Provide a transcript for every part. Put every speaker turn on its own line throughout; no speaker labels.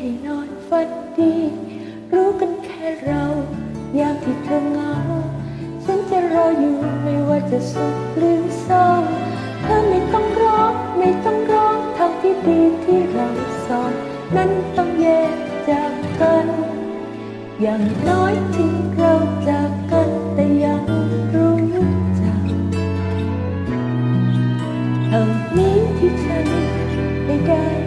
ให้นอนฟัดดี รู้กันแค่เรายามที่เธอเหงาฉันจะรออยู่ไม่ว่าจะสุขหรือเศร้าเธอไม่ต้องร้องไม่ต้องร้องทางที่ดีที่เราสอนนั้นต้องแยกจากกัน อย่างน้อยถึงเราจากกันแต่ยังรู้จักเท่านี้ที่ฉันไม่ได้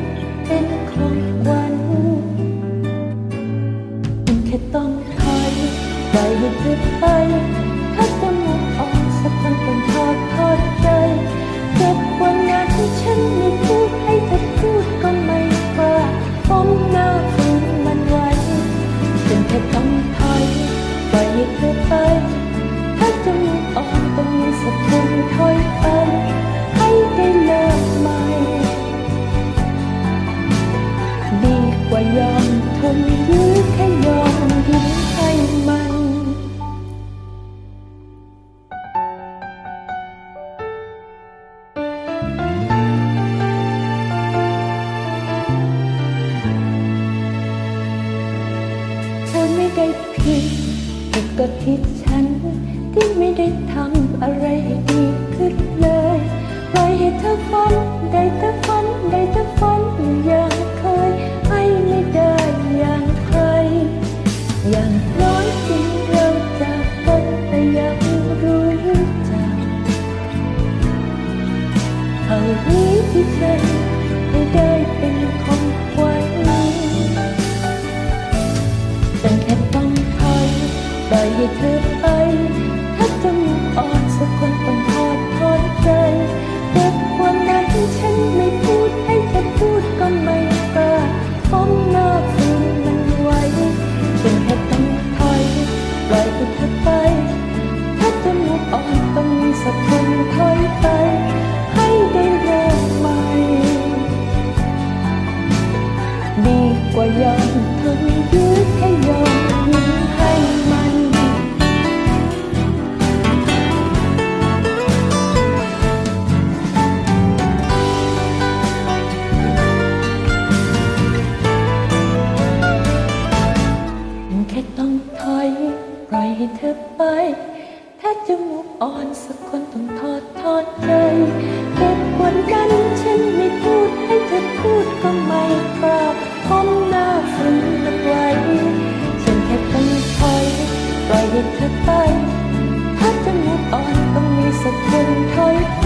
ยอมทนยื้อแค่ยอมยิ้มให้มันเธอไม่ได้ผิดผิดก็ที่ฉันที่ไม่ได้ทำ กว่ายอมทนยื้อแค่ยอมยิ้มให้มันแค่ต้องถอยปล่อยให้เธอไป ถ้าจะมุกอ่อนสักคนต้องทอดทอดใจ 实退